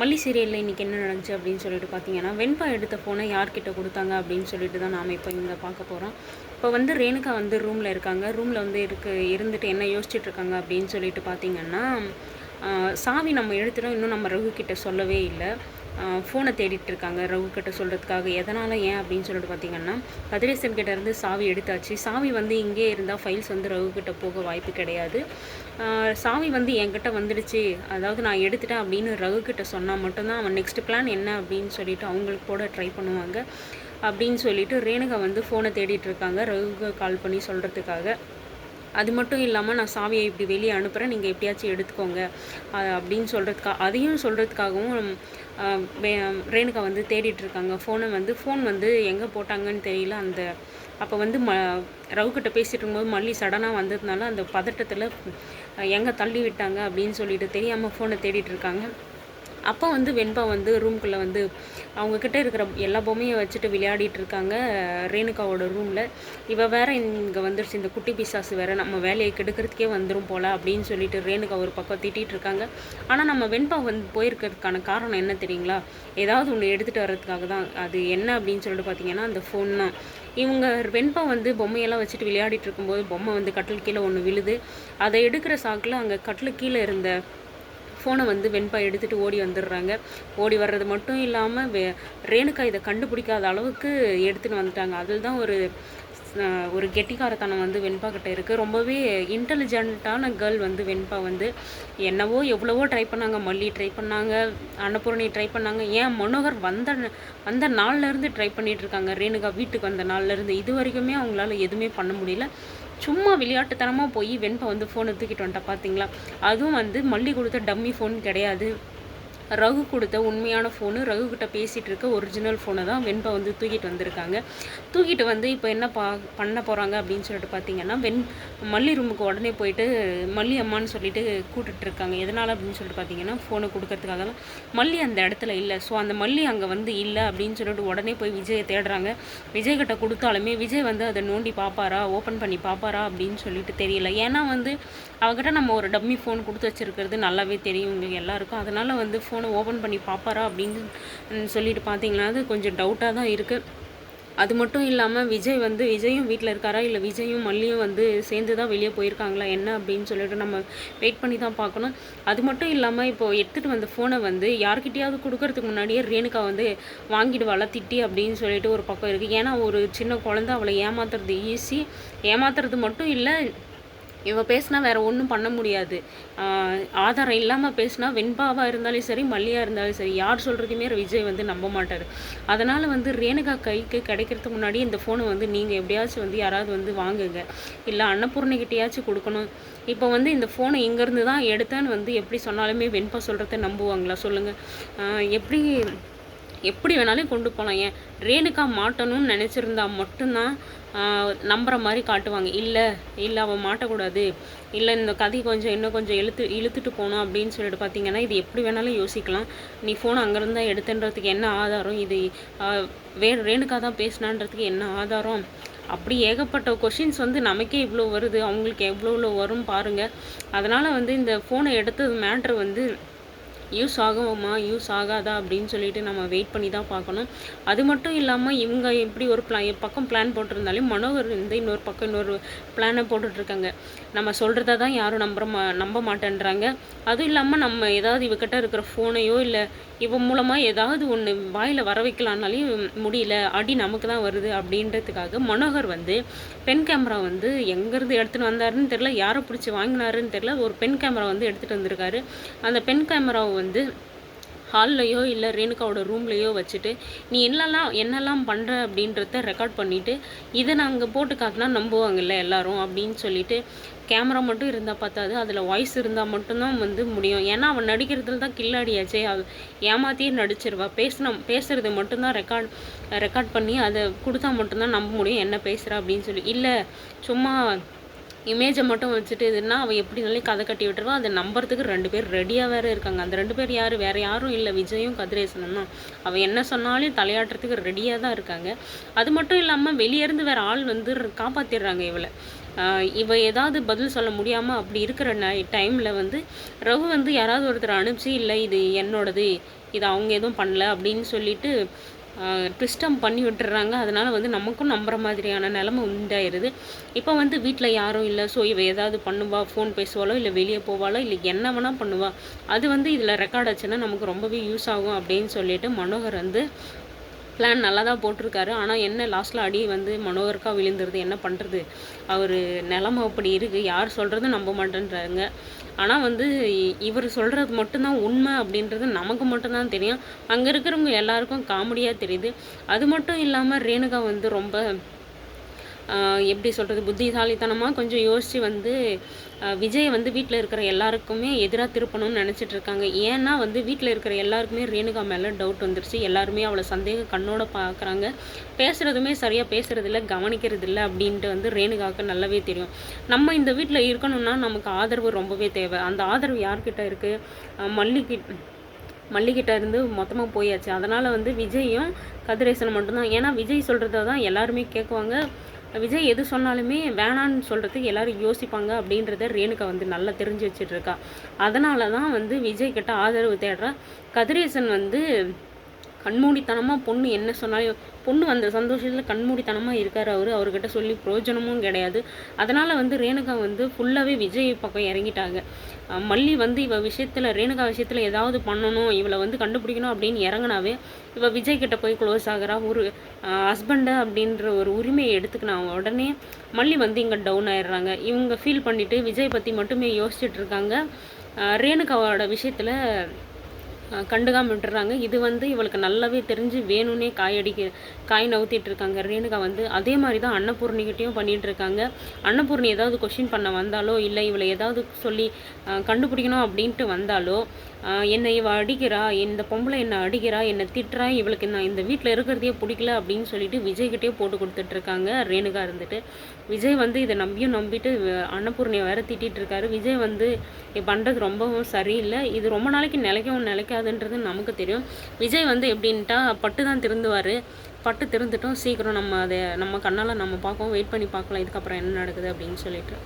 மல்லி சீரியலில் இன்றைக்கி என்ன நடந்துச்சு அப்படின்னு சொல்லிட்டு பார்த்தீங்கன்னா வெண்பா எடுத்த ஃபோனை யார்கிட்ட கொடுத்தாங்க அப்படின்னு சொல்லிட்டு தான் நாம் இப்போ இங்கே பார்க்க போகிறோம் இப்போ வந்து ரேணுகா வந்து ரூமில் இருக்காங்க. ரூமில் வந்து இருக்கு இருந்துட்டு என்ன யோசிச்சுட்டு இருக்காங்க அப்படின்னு சொல்லிட்டு பார்த்தீங்கன்னா சாவி நம்ம எடுத்துட்டோம் இன்னும் நம்ம ரகு கிட்ட சொல்லவே இல்லை. ஃபோனை தேடிட்டு இருக்காங்க. ரகு கிட்ட சொல்கிறதுக்காக எதனால் ஏன் அப்படின்னு சொல்லிட்டு பார்த்தீங்கன்னா கதிரேசன் கிட்ட இருந்து சாவி எடுத்தாச்சு. சாவி வந்து இங்கே இருந்தால் ஃபைல்ஸ் வந்து ரகு கிட்ட போக வாய்ப்பு கிடையாது. சாவி வந்து என்கிட்ட வந்துடுச்சு. அதாவது நான் எடுத்துட்டேன் அப்படின்னு ரகு கிட்ட சொன்னால் மட்டும்தான் அவன் நெக்ஸ்ட் பிளான் என்ன அப்படின்னு சொல்லிட்டு அவங்களுக்கு கூட ட்ரை பண்ணுவாங்க. அப்படின்னு சொல்லிட்டு ரேணுகா வந்து ஃபோனை தேடிட்டு இருக்காங்க. ரகுக்கு கால் பண்ணி சொல்கிறதுக்காக அது மட்டும் இல்லாமல் நான் சாவியை இப்படி வெளியே அனுப்புகிறேன் நீங்கள் எப்படியாச்சும் எடுத்துக்கோங்க. அப்படின்னு சொல்கிறதுக்கா அதையும் சொல்கிறதுக்காகவும் ரேணுகா வந்து தேடிட்டு இருக்காங்க. ஃபோனை வந்து ஃபோன் வந்து எங்கே போட்டாங்கன்னு தெரியல. அந்த அப்போ வந்து ம ரவுக்கிட்ட பேசிகிட்டு இருக்கும்போது மல்லி சடனாக வந்ததுனால அந்த பதட்டத்தில் எங்கே தள்ளி விட்டாங்க அப்படின்னு சொல்லிட்டு தெரியாமல் ஃபோனை தேடிட்டு இருக்காங்க. அப்போ வந்து வெண்பா வந்து ரூம்குள்ளே வந்து அவங்கக்கிட்ட இருக்கிற எல்லா பொம்மையும் வச்சுட்டு விளையாடிட்டு இருக்காங்க ரேணுகாவோட ரூமில் இவள் வேற இங்கே வந்துருச்சு இந்த குட்டி பிசாசு வேற நம்ம வேலையை கெடுக்கிறதுக்கே வந்துடும் போல அப்படின்னு சொல்லிட்டு ரேணுகா ஒரு பக்கம் திட்டிகிட்டு இருக்காங்க. ஆனால் நம்ம வெண்பா வந்து போயிருக்கிறதுக்கான காரணம் என்ன தெரியுங்களா? ஏதாவது ஒன்று எடுத்துகிட்டு வர்றதுக்காக தான். அது என்ன அப்படின்னு சொல்லிட்டு பார்த்தீங்கன்னா அந்த ஃபோன் தான். இவங்க வெண்பா வந்து பொம்மையெல்லாம் வச்சுட்டு விளையாடிட்டு இருக்கும்போது பொம்மை வந்து கட்டில் கீழே ஒன்று விழுது. அதை எடுக்கிற சாக்கில் அங்கே கட்டில் கீழே இருந்த ஃபோனை வந்து வெண்பா எடுத்துகிட்டு ஓடி வந்துடுறாங்க. ஓடி வர்றது மட்டும் இல்லாமல் வே ரேணுகா இதை கண்டுபிடிக்காத அளவுக்கு எடுத்துகிட்டு வந்துட்டாங்க. அதில் தான் ஒரு ஒரு கெட்டிக்காரத்தனம் வந்து வெண்பா கிட்ட இருக்குது ரொம்பவே இன்டெலிஜென்ட்டான கேர்ள் வந்து வெண்பா வந்து என்னவோ எவ்வளவோ ட்ரை பண்ணாங்க. மல்லி ட்ரை பண்ணாங்க. அன்னபூரணி ட்ரை பண்ணாங்க. ஏன் மனோகர் வந்த வந்த நாள்லேருந்து ட்ரை பண்ணிகிட்ருக்காங்க ரேணுகா வீட்டுக்கு வந்த நாள்லேருந்து இது வரைக்குமே அவங்களால எதுவுமே பண்ண முடியல. சும்மா விளையாட்டுத்தனமாக போய் வெண்பா வந்து ஃபோனை தூக்கிட்டு வந்துட்டா. பார்த்தீங்களா அதுவும் வந்து மல்லி கொடுத்த டம்மி ஃபோன் கிடையாது. ரகு கொடுத்த உண்மையான ஃபோனு ரகு கிட்ட பேசிகிட்டு இருக்க ஒரிஜினல் ஃபோனை தான் வெண்பா வந்து தூக்கிட்டு வந்திருக்காங்க. தூக்கிட்டு வந்து இப்போ என்ன பா பண்ண போகிறாங்க அப்படின்னு சொல்லிட்டு பார்த்தீங்கன்னா வெண் மல்லி ரூமுக்கு உடனே போயிட்டு மல்லி அம்மான்னு சொல்லிட்டு கூட்டிட்டு இருக்காங்க. எதனால் அப்படின்னு சொல்லிட்டு பார்த்தீங்கன்னா ஃபோனை கொடுக்கறதுக்காக தான். மல்லி அந்த இடத்துல இல்லை. ஸோ அந்த மல்லி அங்கே வந்து இல்லை அப்படின்னு சொல்லிட்டு உடனே போய் விஜயை தேடுறாங்க. விஜய் கிட்ட கொடுத்தாலுமே விஜய் வந்து அதை நோண்டி பார்ப்பாரா ஓப்பன் பண்ணி பார்ப்பாரா அப்படின்னு சொல்லிட்டு தெரியல. ஏன்னா வந்து அவகிட்ட நம்ம ஒரு டம்மி ஃபோன் கொடுத்து வச்சுருக்கிறது நல்லாவே தெரியும் உங்களுக்கு எல்லாருக்கும். அதனால் வந்து ஃபோன் ஃபோனை ஓப்பன் பண்ணி பார்ப்பாரா அப்படின்னு சொல்லிட்டு பார்த்தீங்கன்னா அது கொஞ்சம் டவுட்டாக தான் இருக்குது அது மட்டும் இல்லாமல் விஜய் வந்து விஜயும் வீட்டில் இருக்காரா? இல்லை விஜயும் மல்லியும் வந்து சேர்ந்து தான் வெளியே போயிருக்காங்களா? என்ன அப்படின்னு சொல்லிட்டு நம்ம வெயிட் பண்ணி தான் பார்க்கணும். அது மட்டும் இல்லாமல் இப்போ எடுத்துகிட்டு வந்த ஃபோனை வந்து யார்கிட்டயாவது கொடுக்கறதுக்கு முன்னாடியே ரேணுகா வந்து வாங்கிட்டு வளர்த்திட்டி அப்படின்னு சொல்லிட்டு ஒரு பக்கம் இருக்குது ஏன்னா ஒரு சின்ன குழந்தை அவளை ஏமாத்துறது ஈஸி ஏமாத்துறது மட்டும் இல்லை இவ பேசினா வேற ஒன்றும் பண்ண முடியாது. ஆதாரம் இல்லாமல் பேசினா வெண்பாவாக இருந்தாலும் சரி மல்லியாக இருந்தாலும் சரி யார் சொல்கிறதையுமே விஜய் வந்து நம்ப மாட்டார். அதனால் வந்து ரேணுகா கைக்கு கிடைக்கிறதுக்கு முன்னாடி இந்த ஃபோனை வந்து நீங்கள் எப்படியாச்சும் வந்து யாராவது வந்து வாங்குங்க. இல்லை அன்னபூர்ணிக்கிட்டேயாச்சும் கொடுக்கணும். இப்போ வந்து இந்த ஃபோனை இங்கேருந்து தான் எடுத்தேன்னு வந்து எப்படி சொன்னாலுமே வெண்பா சொல்கிறத நம்புவாங்களா? சொல்லுங்கள் எப்படி எப்படி வேணாலும் கொண்டு போகலாம் ஏன் ரேணுகா மாட்டணும்னு நினச்சிருந்தா மட்டும்தான் நம்புகிற நம்புற மாதிரி காட்டுவாங்க. இல்லை இல்லை அவன் மாட்டக்கூடாது. இல்லை இந்த கதை கொஞ்சம் இன்னும் கொஞ்சம் இழுத்து இழுத்துட்டு போகணும் அப்படின்னு சொல்லிட்டு பார்த்தீங்கன்னா இது எப்படி வேணாலும் யோசிக்கலாம். நீ ஃபோன் அங்கேருந்து தான் எடுத்துன்றதுக்கு என்ன ஆதாரம்? இது வே ரேணுகா தான் பேசினான்றதுக்கு என்ன ஆதாரம்? அப்படி ஏகப்பட்ட கொஷின்ஸ் வந்து நமக்கே இவ்வளோ வருது. அவங்களுக்கு எவ்வளோ இவ்வளோ வரும் பாருங்கள் அதனால் வந்து இந்த ஃபோனை எடுத்தது மேட்ரு வந்து யூஸ் ஆகுமா யூஸ் ஆகாதா அப்படின்னு சொல்லிட்டு நம்ம வெயிட் பண்ணி தான் பார்க்கணும். அது மட்டும் இல்லாமல் இவங்க எப்படி ஒரு பிளா பக்கம் பிளான் போட்டிருந்தாலும் மனோகர் வந்து இன்னொரு பக்கம் இன்னொரு பிளானை போட்டுட்ருக்காங்க. நம்ம சொல்கிறத தான் யாரும் நம்புற மா நம்ப மாட்டேன்றாங்க. அதுவும் இல்லாமல் நம்ம ஏதாவது இவக்கிட்ட இருக்கிற ஃபோனையோ இல்லை இவன் மூலமாக ஏதாவது ஒன்று வாயில் வர வைக்கலான்னாலையும் முடியல அடி நமக்கு தான் வருது அப்படின்றதுக்காக மனோகர் வந்து பென் கேமரா வந்து எங்கேருந்து எடுத்துகிட்டு வந்தாருன்னு தெரில யாரை பிடிச்சி வாங்கினாருன்னு தெரில ஒரு பென் கேமரா வந்து எடுத்துகிட்டு வந்திருக்காரு. அந்த பென் கேமராவை வந்து ஹால்லையோ இல்லை ரேணுகாவோட ரூம்லேயோ வச்சுட்டு நீ என்னெல்லாம் என்னெல்லாம் பண்ணுற அப்படின்றத ரெக்கார்ட் பண்ணிவிட்டு இதை நாங்கள் போட்டு காட்டினா நம்புவாங்கல்ல எல்லாரும் அப்படின்னு சொல்லிட்டு கேமரா மட்டும் இருந்தால் பார்த்தாது அதில் வாய்ஸ் இருந்தால் மட்டும்தான் வந்து முடியும். ஏன்னா அவன் நடிக்கிறதுல தான் கில்லாடியாச்சே அவ ஏமாத்தியே நடிச்சிருவா. பேசின பேசுறது மட்டும்தான் ரெக்கார்ட் ரெக்கார்ட் பண்ணி அதை கொடுத்தா மட்டும்தான் நம்ப முடியும் என்ன பேசுகிறா அப்படின்னு சொல்லி. இல்லை சும்மா இமேஜை மட்டும் வச்சுட்டு இதுன்னா அவள் எப்படினாலே கதை கட்டி விட்டுருவா? அதை நம்புறதுக்கு ரெண்டு பேர் ரெடியாக வேறு இருக்காங்க. அந்த ரெண்டு பேர் யார்? வேறு யாரும் இல்லை. விஜயும் கதிரேசனும் தான் அவள் என்ன சொன்னாலும் தலையாட்டுறதுக்கு ரெடியாக தான் இருக்காங்க. அது மட்டும் இல்லாமல் வெளியேருந்து வேறு ஆள் வந்து காப்பாற்றிடுறாங்க இவளை. இவ ஏதாவது பதில் சொல்ல முடியாமல் அப்படி இருக்கிற டைமில் வந்து ரகு வந்து யாராவது ஒருத்தர் அனுப்பிச்சு இல்லை இது என்னோடது. இது அவங்க எதுவும் பண்ணல. அப்படின்னு சொல்லிட்டு ட்விஸ்டம் பண்ணி விட்டுறாங்க. அதனால் வந்து நமக்கும் நம்புகிற மாதிரியான நிலமை உண்டாயிருது. இப்போ வந்து வீட்டில் யாரும் இல்லை. ஸோ இவ ஏதாவது பண்ணுவா ஃபோன் பேசுவாளோ இல்லை வெளியே போவாளோ இல்லை என்ன வேணால் பண்ணுவா. அது வந்து இதில் ரெக்கார்ட் ஆச்சுன்னா நமக்கு ரொம்பவே யூஸ் ஆகும் அப்படின்னு சொல்லிட்டு மனோகர் வந்து பிளான் நல்லா தான் போட்டிருக்காரு. ஆனால் என்ன லாஸ்ட்டில் அடி வந்து மனோகருக்காக விழுந்துருது. என்ன பண்ணுறது அவர் நிலமை அப்படி இருக்குது யார் சொல்கிறதும் நம்ப மாட்டேன்றாங்க ஆனால் வந்து இவர் சொல்கிறது மட்டும்தான் உண்மை அப்படின்றது நமக்கு மட்டும்தான் தெரியும். அங்கே இருக்கிறவங்க எல்லாருக்கும் காமெடியாக தெரியுது. அது மட்டும் இல்லாமல் ரேணுகா வந்து ரொம்ப எப்படி சொல்கிறது புத்திசாலித்தனமாக கொஞ்சம் யோசித்து வந்து விஜயை வந்து வீட்டில் இருக்கிற எல்லாருக்குமே எதிராக திருப்பணும்னு நினச்சிட்டு இருக்காங்க. ஏன்னா வந்து வீட்டில் இருக்கிற எல்லாருக்குமே ரேணுகா மேலே டவுட் வந்துருச்சு. எல்லாருமே அவளை சந்தேக கண்ணோட பார்க்குறாங்க பேசுகிறதுமே சரியாக பேசுகிறதில்ல கவனிக்கிறதில்ல அப்படின்ட்டு வந்து ரேணுகாவுக்கு நல்லாவே தெரியும். நம்ம இந்த வீட்டில் இருக்கணும்னா நமக்கு ஆதரவு ரொம்பவே தேவை. அந்த ஆதரவு யார்கிட்ட இருக்குது மல்லிகி மல்லிகிட்ட இருந்து மொத்தமாக போயாச்சு. அதனால் வந்து விஜயும் கதிரேசன் மட்டும்தான். ஏன்னா விஜய் சொல்கிறத தான் எல்லாருமே கேட்குவாங்க விஜய் எது சொன்னாலுமே வேணான்னு சொல்கிறதுக்கு எல்லோரும் யோசிப்பாங்க அப்படின்றத ரேணுகா வந்து நல்லா தெரிஞ்சு வச்சிட்ருக்கா அதனால தான் வந்து விஜய் கிட்ட ஆதரவு தேடுறா. கதிரேசன் வந்து கண்மூடித்தனமாக பொண்ணு என்ன சொன்னாலும் பொண்ணு அந்த சந்தோஷத்தில் கண்மூடித்தனமாக இருக்கார் அவர். அவர்கிட்ட சொல்லி பிரயோஜனமும் கிடையாது. அதனால் வந்து ரேணுகா வந்து ஃபுல்லாகவே விஜய் பக்கம் இறங்கிட்டாங்க. மல்லி வந்து இவ விஷயத்தில் ரேணுகா விஷயத்தில் ஏதாவது பண்ணணும் இவளை வந்து கண்டுபிடிக்கணும் அப்படின்னு இறங்கினாவே இவள் விஜய் கிட்ட போய் க்ளோஸ் ஆகிறா. ஒரு ஹஸ்பண்டை அப்படின்ற ஒரு உரிமையை எடுத்துக்கினாங்க உடனே மல்லி வந்து இங்கே டவுன் ஆயிடுறாங்க. இவங்க ஃபீல் பண்ணிவிட்டு விஜய் பற்றி மட்டுமே யோசிச்சுட்டு இருக்காங்க. ரேணுகாவோட விஷயத்தில் கண்டுக்காமல் விட்டுறாங்க. இது வந்து இவளுக்கு நல்லாவே தெரிஞ்சு வேணும்னே காயடிக்க காய் நவுத்திட்டு இருக்காங்க ரேணுகா வந்து அதே மாதிரி தான் அன்னபூர்ணிகிட்டையும் பண்ணிகிட்டு இருக்காங்க அன்னபூர்ணி ஏதாவது கொஷின் பண்ண வந்தாலோ இல்லை இவளை ஏதாவது சொல்லி கண்டுபிடிக்கணும் அப்படின்ட்டு வந்தாலோ என்னை இவ அடிக்கிறா இந்த பொம்பளை என்னை அடிக்கிறா என்னை திட்டுறா இவளுக்கு நான் இந்த வீட்டில் இருக்கிறதையே பிடிக்கல அப்படின்னு சொல்லிட்டு விஜய்கிட்டே போட்டு கொடுத்துட்ருக்காங்க ரேணுகா இருந்துட்டு. விஜய் வந்து இதை நம்பியும் நம்பிட்டு அன்னபூர்ணியை வேற திட்டிகிட்டு இருக்காரு விஜய் வந்து பண்ணுறது ரொம்பவும் சரியில்லை. இது ரொம்ப நாளைக்கு நிலைக்கவும் நிலைக்காதுன்றது நமக்கு தெரியும். விஜய் வந்து எப்படின்ட்டா பட்டு தான் திருந்துவார். பட்டு திருந்துட்டும் சீக்கிரம் நம்ம அதை நம்ம கண்ணால் நம்ம பார்க்கவும் வெயிட் பண்ணி பார்க்கலாம் இதுக்கப்புறம் என்ன நடக்குது அப்படின்னு சொல்லிட்டு.